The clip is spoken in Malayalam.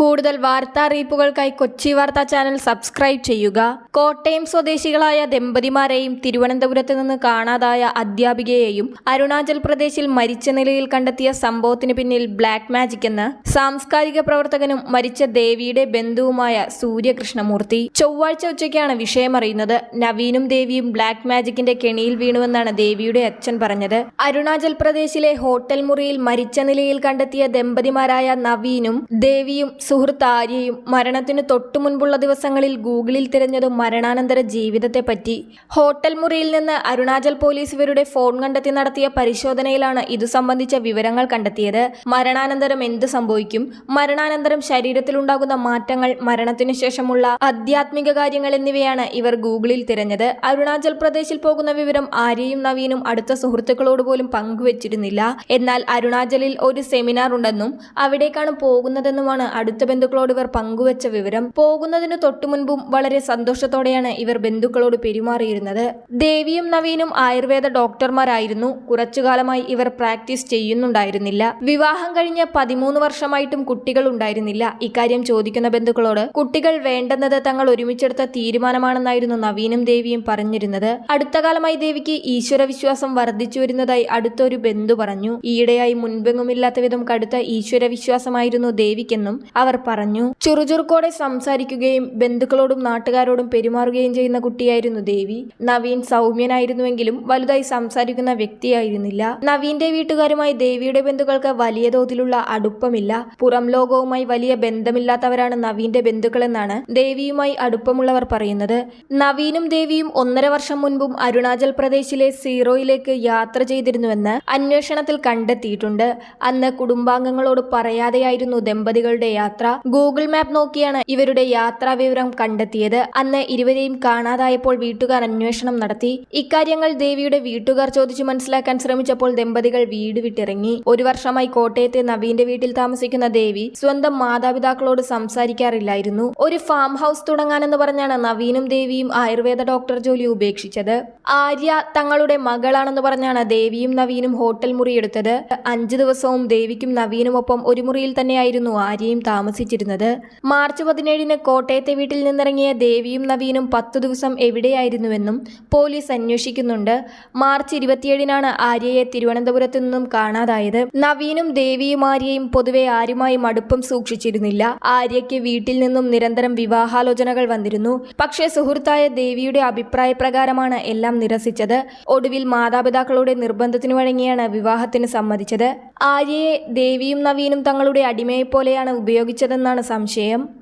കൂടുതൽ വാർത്താ അറിയിപ്പുകൾക്കായി കൊച്ചി വാർത്താ ചാനൽ സബ്സ്ക്രൈബ് ചെയ്യുക. കോട്ടയം സ്വദേശികളായ ദമ്പതിമാരെയും തിരുവനന്തപുരത്ത് നിന്ന് കാണാതായ അധ്യാപികയെയും അരുണാചൽ പ്രദേശിൽ മരിച്ച നിലയിൽ കണ്ടെത്തിയ സംഭവത്തിന് പിന്നിൽ ബ്ലാക്ക് മാജിക് എന്ന് സാംസ്കാരിക പ്രവർത്തകനും മരിച്ച ദേവിയുടെ ബന്ധുവുമായ സൂര്യകൃഷ്ണമൂർത്തി. ചൊവ്വാഴ്ച ഉച്ചയ്ക്കാണ് വിഷയമറിയുന്നത്. നവീനും ദേവിയും ബ്ലാക്ക് മാജിക്കിന്റെ കെണിയിൽ വീണുവെന്നാണ് ദേവിയുടെ അച്ഛൻ പറഞ്ഞത്. അരുണാചൽ പ്രദേശിലെ ഹോട്ടൽ മുറിയിൽ മരിച്ച നിലയിൽ കണ്ടെത്തിയ ദമ്പതിമാരായ നവീനും ദേവിയും സുഹൃത്ത് ആര്യയും മരണത്തിന് തൊട്ടു മുൻപുള്ള ദിവസങ്ങളിൽ ഗൂഗിളിൽ തിരഞ്ഞതും മരണാനന്തര ജീവിതത്തെപ്പറ്റി. ഹോട്ടൽ മുറിയിൽ നിന്ന് അരുണാചൽ പോലീസ് ഇവരുടെ ഫോൺ കണ്ടെത്തി നടത്തിയ പരിശോധനയിലാണ് ഇതു സംബന്ധിച്ച വിവരങ്ങൾ കണ്ടെത്തിയത്. മരണാനന്തരം എന്ത് സംഭവിക്കും? മരണാനന്തരം ശരീരത്തിലുണ്ടാകുന്ന മാറ്റങ്ങൾ മരണത്തിനു ശേഷമുള്ള ആധ്യാത്മിക കാര്യങ്ങൾ എന്നിവയാണ് ഇവർ ഗൂഗിളിൽ തിരഞ്ഞത്. അരുണാചൽ പ്രദേശിൽ പോകുന്ന വിവരം ആര്യയും നവീനും അടുത്ത സുഹൃത്തുക്കളോട് പോലും പങ്കുവച്ചിരുന്നില്ല. എന്നാൽ അരുണാചലിൽ ഒരു സെമിനാർ ഉണ്ടെന്നും അവിടേക്കാണ് പോകുന്നതെന്നുമാണ് അടുത്ത ബന്ധുക്കളോട് ഇവർ പങ്കുവച്ച വിവരം പോകുന്നതിന് തൊട്ടു മുൻപും വളരെ സന്തോഷത്തോടെയാണ് ഇവർ ബന്ധുക്കളോട് പെരുമാറിയിരുന്നത്. ദേവിയും നവീനും ആയുർവേദ ഡോക്ടർമാരായിരുന്നു. കുറച്ചുകാലമായി ഇവർ പ്രാക്ടീസ് ചെയ്യുന്നുണ്ടായിരുന്നില്ല. വിവാഹം കഴിഞ്ഞ് പതിമൂന്ന് വർഷമായിട്ടും കുട്ടികൾ ഉണ്ടായിരുന്നില്ല. ഇക്കാര്യം ചോദിക്കുന്ന ബന്ധുക്കളോട് കുട്ടികൾ വേണ്ടെന്നത് തങ്ങൾ ഒരുമിച്ചെടുത്ത തീരുമാനമാണെന്നായിരുന്നു നവീനും ദേവിയും പറഞ്ഞിരുന്നത്. അടുത്ത കാലമായി ദേവിക്ക് ഈശ്വര വിശ്വാസം വർദ്ധിച്ചു വരുന്നതായി അടുത്തൊരു ബന്ധു പറഞ്ഞു. ഈയിടെയായി മുൻപെങ്ങുമില്ലാത്ത വിധം കടുത്ത ഈശ്വര വിശ്വാസമായിരുന്നു ദേവിക്കെന്നും അവർ പറഞ്ഞു. ചുറുചുറുക്കോടെ സംസാരിക്കുകയും ബന്ധുക്കളോടും നാട്ടുകാരോടും പെരുമാറുകയും ചെയ്യുന്ന കുട്ടിയായിരുന്നു ദേവി. നവീൻ സൗമ്യനായിരുന്നുവെങ്കിലും വലുതായി സംസാരിക്കുന്ന വ്യക്തിയായിരുന്നില്ല. നവീന്റെ വീട്ടുകാരുമായി ദേവിയുടെ ബന്ധുക്കൾക്ക് വലിയ തോതിലുള്ള അടുപ്പമില്ല. പുറം ലോകവുമായി വലിയ ബന്ധമില്ലാത്തവരാണ് നവീന്റെ ബന്ധുക്കളെന്നാണ് ദേവിയുമായി അടുപ്പമുള്ളവർ പറയുന്നത്. നവീനും ദേവിയും ഒന്നര വർഷം മുൻപും അരുണാചൽ പ്രദേശിലെ സീറോയിലേക്ക് യാത്ര ചെയ്തിരുന്നുവെന്ന് അന്വേഷണത്തിൽ കണ്ടെത്തിയിട്ടുണ്ട്. അന്ന് കുടുംബാംഗങ്ങളോട് പറയാതെയായിരുന്നു ദമ്പതികളുടെ യാത്ര. ഗൂഗിൾ മാപ്പ് നോക്കിയാണ് ഇവരുടെ യാത്രാ വിവരം കണ്ടെത്തിയത്. അന്ന് ഇരുവരെയും കാണാതായപ്പോൾ വീട്ടുകാർ അന്വേഷണം നടത്തി. ഇക്കാര്യങ്ങൾ ദേവിയുടെ വീട്ടുകാർ ചോദിച്ചു മനസ്സിലാക്കാൻ ശ്രമിച്ചപ്പോൾ ദമ്പതികൾ വീട് വിട്ടിറങ്ങി. ഒരു വർഷമായി കോട്ടയത്തെ നവീന്റെ വീട്ടിൽ താമസിക്കുന്ന ദേവി സ്വന്തം മാതാപിതാക്കളോട് സംസാരിക്കാറില്ലായിരുന്നു. ഒരു ഫാം ഹൗസ് തുടങ്ങാനെന്ന് പറഞ്ഞാണ് നവീനും ദേവിയും ആയുർവേദ ഡോക്ടർ ജോലി ഉപേക്ഷിച്ചത്. ആര്യ തങ്ങളുടെ മകളാണെന്ന് പറഞ്ഞാണ് ദേവിയും നവീനും ഹോട്ടൽ മുറിയെടുത്തത്. അഞ്ചു ദിവസവും ദേവിക്കും നവീനുമൊപ്പം ഒരു മുറിയിൽ തന്നെയായിരുന്നു ആര്യയും താമസിച്ചിരുന്നത്. മാർച്ച് പതിനേഴിന് കോട്ടയത്തെ വീട്ടിൽ നിന്നിറങ്ങിയ ദേവിയും നവീനും പത്തു ദിവസം എവിടെയായിരുന്നുവെന്നും പോലീസ് അന്വേഷിക്കുന്നുണ്ട്. മാർച്ച് ഇരുപത്തിയേഴിനാണ് ആര്യയെ തിരുവനന്തപുരത്ത് നിന്നും കാണാതായത്. നവീനും ദേവിയും ആര്യയും പൊതുവെ ആരുമായും അടുപ്പം സൂക്ഷിച്ചിരുന്നില്ല. ആര്യയ്ക്ക് വീട്ടിൽ നിന്നും നിരന്തരം വിവാഹാലോചനകൾ വന്നിരുന്നു. പക്ഷേ സുഹൃത്തായ ദേവിയുടെ അഭിപ്രായ പ്രകാരമാണ് എല്ലാം നിരസിച്ചത്. ഒടുവിൽ മാതാപിതാക്കളുടെ നിർബന്ധത്തിനു വഴങ്ങിയാണ് വിവാഹത്തിന് സമ്മതിച്ചത്. ആര്യയെ ദേവിയും നവീനും തങ്ങളുടെ അടിമയെപ്പോലെയാണ് ഉപയോഗിച്ചതെന്നാണ് സംശയം.